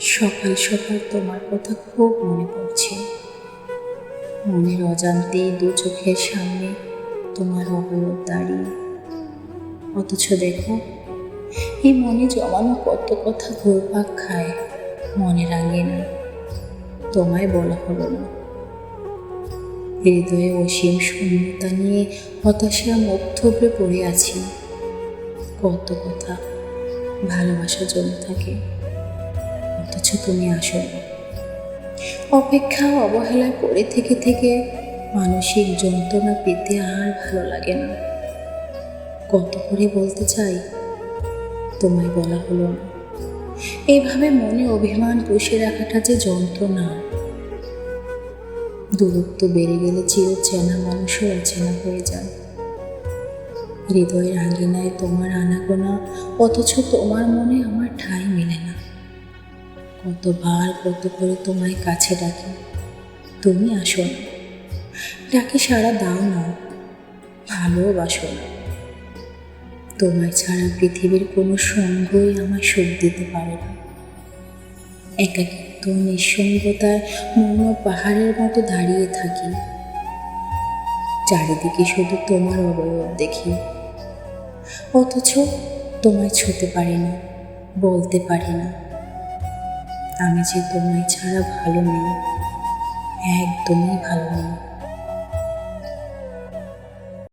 সকাল সকাল তোমার কথা খুব মনে পড়ছে। মনের অজান্তেই দু চোখের সামনে তোমার অবয়ব দাঁড়িয়ে। অথচ দেখো, এই মনে জমানো কত কথা ঘুরপাক খায়, মনে রাঙে না। তোমায় বলা হলো না। হৃদয়ে অসীম শূন্যতা নিয়ে হতাশা মুখ পড়ে আছি। কত কথা ভালোবাসা জমে থাকে। অথচ তুমি আসো না অপেক্ষা অবহেলায় পড়ে থেকে থেকে মানসিক যন্ত্রণা পেতে আর ভালো লাগে না। কত করে বলতে চাই, তোমায় বলা হলো না। এইভাবে মনে অভিমান পুষে রাখাটা যে যন্ত্রণা। দূরত্ব বেড়ে গেলে চির চেনা মানুষও অচেনা হয়ে যায়। হৃদয়ের আঙ্গিনায় তোমার আনাগোনা, অথচ তোমার মনে আমার ঠাঁই মেলে না। কতবার কত করে তোমায় কাছে ডাকি। তুমি আসো না। ডাকে সারা দাও না। ভালোবাসো না। তোমায় ছাড়া পৃথিবীর কোনো সঙ্গই আমার সুখ দিতে পারে না। একাকিত্ব, নিঃসঙ্গতায় মৌন পাহাড়ের মতো দাঁড়িয়ে থাকি। চারিদিকে শুধু তোমার অবয়ব দেখি। অথচ তোমায় ছুতে পারি না, বলতে পারি না। আমি যে তোমায় ছাড়া ভালো নেই একদমই ভালো নেই।